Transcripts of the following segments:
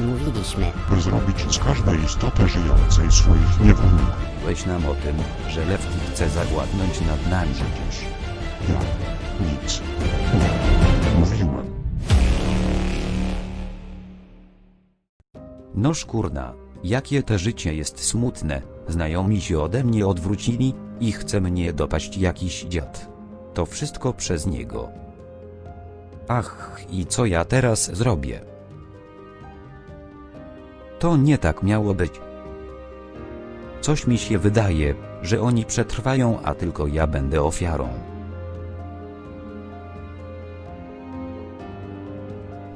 Mówiliśmy. by zrobić z każdej istoty żyjącej swoich niewolników. Weź nam o tym, że Lefty chce zawładnąć nad nami. Przecież ja nic nie mówiłem. Noż kurna, jakie te życie jest smutne, znajomi się ode mnie odwrócili i chce mnie dopaść jakiś dziad. To wszystko przez niego. Ach, i co ja teraz zrobię? To nie tak miało być. Coś mi się wydaje, że oni przetrwają, a tylko ja będę ofiarą.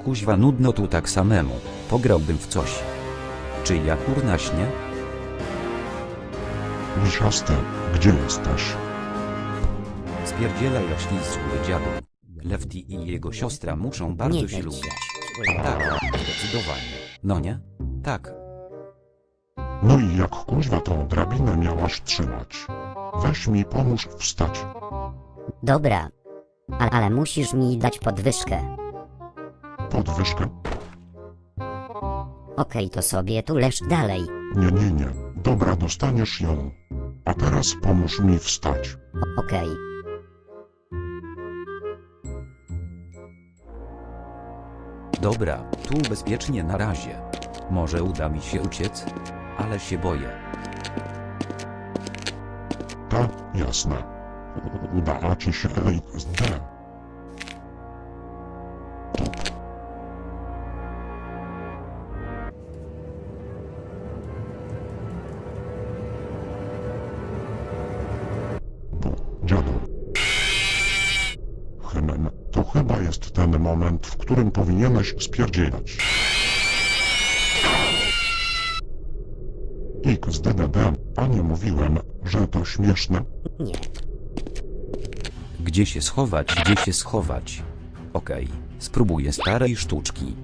Kuźwa nudno tu tak samemu, pograłbym w coś. Czy ja kurna śnie? Misiaste, gdzie jesteś? Spierdziela jeśli zły dziadu. Lefty i jego siostra muszą bardzo Nie się daj lubić. Tak, zdecydowanie. No nie? Tak. No i jak kuźwa tą drabinę miałaś trzymać? Weź mi pomóż wstać. Dobra. A, ale musisz mi dać podwyżkę. Podwyżkę? Okej, to sobie tu leż dalej. Nie, nie, nie. Dobra, dostaniesz ją. A teraz pomóż mi wstać. O- Okej. Dobra, tu bezpiecznie na razie. Może uda mi się uciec? Ale się boję. Ta, jasne. Uda ci się. Hymen, to chyba jest ten moment, w którym powinieneś spierdzielać. XDDD, a nie mówiłem, że to śmieszne. Nie. Gdzie się schować, gdzie się schować? Okej, spróbuję starej sztuczki.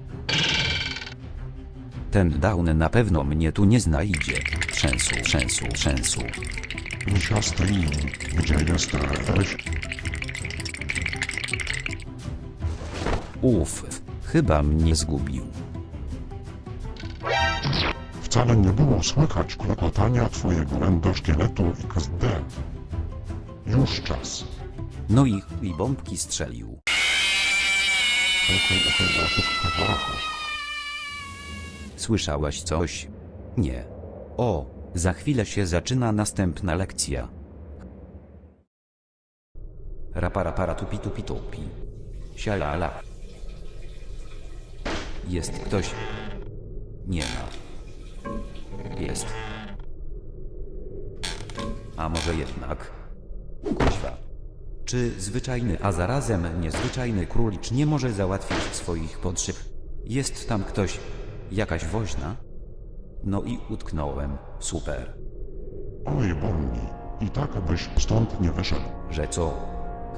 Ten down na pewno mnie tu nie znajdzie. Trzęsu, trzęsu, trzęsu. Misiasty i gdzie jesteś? Uff, chyba mnie zgubił. Wcale nie było słychać klekotania twojego endoszkieletu XD. Już czas. No i, i bombki strzelił. Słyszałaś coś? Nie. O, za chwilę się zaczyna następna lekcja. Rapara para tupi tupi tupi. Sialala. Jest ktoś? Nie ma. Jest. A może jednak? Kuźwa. Czy zwyczajny, a zarazem niezwyczajny królicz nie może załatwić swoich potrzeb? Jest tam ktoś, jakaś woźna? No i utknąłem, super. Oj, Bonnie, i tak byś stąd nie wyszedł. Że co?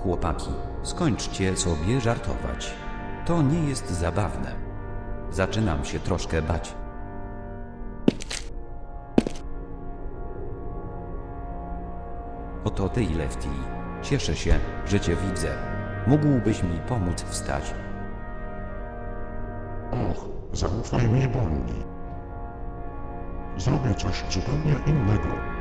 Chłopaki, skończcie sobie żartować. To nie jest zabawne. Zaczynam się troszkę bać. Oto ty, Lefty. Cieszę się, że cię widzę. Mógłbyś mi pomóc wstać. Och, zaufaj mi, Bonnie. Zrobię coś zupełnie innego.